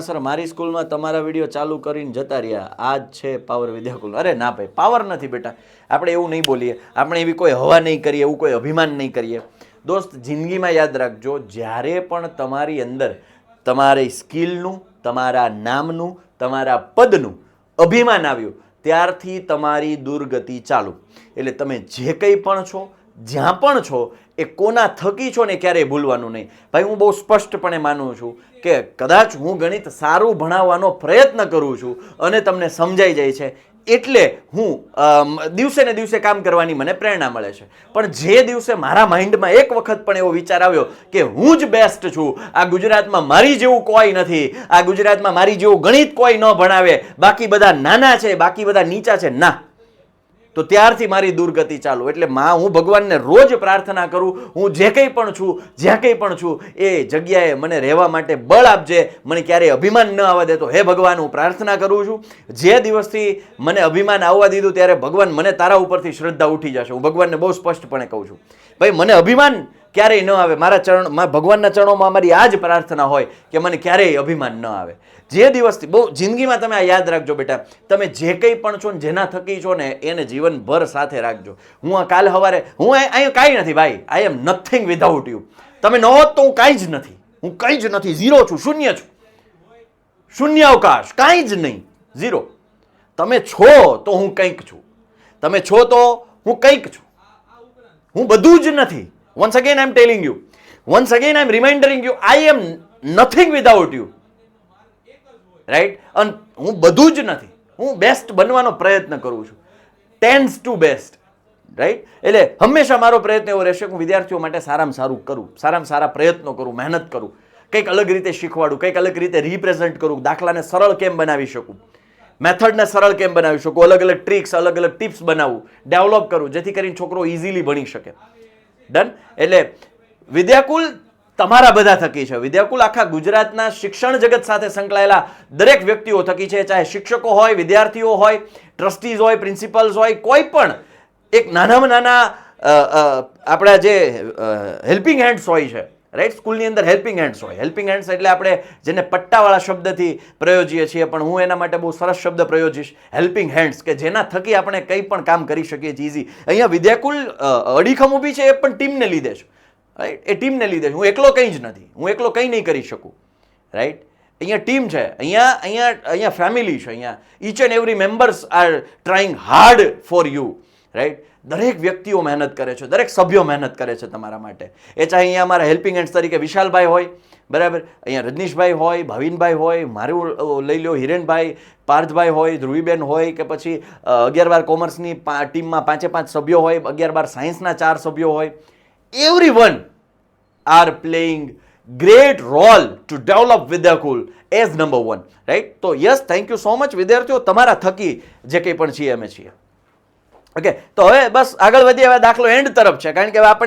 Sir, મારી સ્કૂલમાં તમારા વીડિયો ચાલુ કરીને જતા રહ્યા. આ જ છે પાવર વિદ્યાકુલ અરે ના ભાઈ પાવર નથી બેટા. આપણે એવું નહીં બોલીએ. આપણે એવી કોઈ હવા નહીં કરીએ, એવું કોઈ અભિમાન નહીં કરીએ. દોસ્ત, જિંદગીમાં યાદ રાખજો, જ્યારે પણ તમારી અંદર તમારી સ્કિલનું, તમારા નામનું, તમારા પદનું અભિમાન આવ્યું, ત્યારથી તમારી દુર્ગતિ ચાલુ. એટલે તમે જે કંઈ પણ છો જ્યાં પણ છો, એ કોના થકી છો ને ક્યારેય ભૂલવાનું નહીં. ભાઈ, હું બહુ સ્પષ્ટપણે માનું છું કે કદાચ હું ગણિત સારું ભણાવવાનો પ્રયત્ન કરું છું અને તમને સમજાઈ જાય છે. એટલે હું દિવસે ને દિવસે કામ કરવાની મને પ્રેરણા મળે છે. પણ જે દિવસે મારા માઇન્ડમાં એક વખત પણ એવો વિચાર આવ્યો કે હું જ બેસ્ટ છું, આ ગુજરાતમાં મારી જેવું કોઈ નથી, આ ગુજરાતમાં મારી જેવું ગણિત કોઈ ન ભણાવે, બાકી બધા નાના છે, બાકી બધા નીચા છે, ના. તો ત્યારથી મારી દુર્ગતિ ચાલુ. એટલે માં, હું ભગવાનને રોજ પ્રાર્થના કરું, હું જે કંઈ પણ છું, જ્યાં કંઈ પણ છું, એ જગ્યાએ મને રહેવા માટે બળ આપજે. મને ક્યારેય અભિમાન ન આવવા દેતો હે ભગવાન, હું પ્રાર્થના કરું છું. જે દિવસથી મને અભિમાન આવવા દીધું, ત્યારે ભગવાન મને તારા ઉપરથી શ્રદ્ધા ઉઠી જશે. હું ભગવાનને બહુ સ્પષ્ટપણે કહું છું. ભાઈ, મને અભિમાન ક્યારેય ન આવે. મારા ચરણ ભગવાનના ચરણોમાં મારી આ જ પ્રાર્થના હોય કે મને ક્યારેય અભિમાન ન આવે. જે દિવસથી, બહુ જિંદગીમાં તમે આ યાદ રાખજો બેટા. તમે જે કંઈ પણ છો ને, જેના થકી છો ને, એને જીવનભર સાથે રાખજો. હું આ કાલ સવારે હું અહીંયા અહીં કાંઈ નથી ભાઈ. I am nothing without you તમે ન હોત તો હું કાંઈ જ નથી. હું કંઈ જ નથી. ઝીરો છું, શૂન્ય છું. શૂન્ય અવકાશ કાંઈ જ નહીં. ઝીરો તમે છો તો હું કંઈક છું. તમે છો તો હું કંઈક છું. હું બધું જ નથી. I am telling you once again I am reminding you I am nothing without you right અને હું બધું જ નથી. હું બેસ્ટ બનવાનો પ્રયત્ન કરું છું. ટેન્સ ટુ બેસ્ટ રાઈટ એટલે હંમેશા મારો પ્રયત્ન એવો રહેશે કે હું વિદ્યાર્થીઓ માટે સારામાં સારું કરું. સારામાં સારા પ્રયત્નો કરું, મહેનત કરું. કંઈક અલગ રીતે શીખવાડું, કંઈક અલગ રીતે રિપ્રેઝન્ટ કરું, દાખલાને સરળ કેમ બનાવી શકું? મેથડને સરળ કેમ બનાવી શકું? અલગ અલગ ટ્રિક્સ અલગ અલગ ટિપ્સ બનાવું. ડેવલપ કરું, જેથી કરીને છોકરો ઇઝીલી ભણી શકે. ડન એટલે વિદ્યાકુલ તમારા બધા થકી છે. વિદ્યાકુલ આખા ગુજરાતના શિક્ષણ જગત સાથે સંકળાયેલા દરેક વ્યક્તિઓ થકી છે. ચાહે શિક્ષકો હોય, વિદ્યાર્થીઓ હોય ટ્રસ્ટીઝ હોય પ્રિન્સિપલ્સ હોય, કોઈ પણ એક નાનામાં નાના આપણા જે હેલ્પિંગ હેન્ડ્સ હોય છે. રાઈટ સ્કૂલની અંદર હેલ્પિંગ હેન્ડ્સ હોય. હેલ્પિંગ હેન્ડ્સ એટલે આપણે જેને પટ્ટાવાળા શબ્દથી પ્રયોજીએ છીએ, પણ હું એના માટે બહુ સરસ શબ્દ પ્રયોજીશ. હેલ્પિંગ હેન્ડ્સ કે જેના થકી આપણે કંઈ પણ કામ કરી શકીએ છીએ ઇઝી અહીંયા વિદ્યાકુલ અડીખમ ઊભી છે, એ પણ ટીમને લીધે છે. રાઈટ એ ટીમને લીધે છે. હું એકલો કંઈ જ નથી. હું એકલો કંઈ નહીં કરી શકું. રાઈટ અહીંયા ટીમ છે. અહીંયા અહીંયા અહીંયા ફેમિલી છે અહીંયા. Each and every members are trying hard for you right દરેક વ્યક્તિઓ મહેનત કરે છે, દરેક સભ્યો મહેનત કરે છે તમારા માટે. એ ચાહે અહીંયા અમારા હેલ્પિંગ હેન્ડ્સ તરીકે વિશાલભાઈ હોય, બરાબર? અહીંયા રજનીશભાઈ હોય, ભાવિનભાઈ હોય, મારું લઈ લો હિરેનભાઈ, પાર્થભાઈ હોય, ધ્રુવીબેન હોય કે પછી અગિયાર બાર કોમર્સની ટીમમાં પાંચે પાંચ સભ્યો હોય, અગિયાર બાર સાયન્સના ચાર સભ્યો હોય. Every one are playing great role to develop Vidyakul as number one right તો yes thank you so much વિદ્યાર્થીઓ, તમારા થકી જે કંઈ પણ છીએ, અમે છીએ. ઓકે તો હવે બસ આગળ વધીએ, હવે દાખલો એન્ડ તરફ છે. કારણ કે હવે આપણને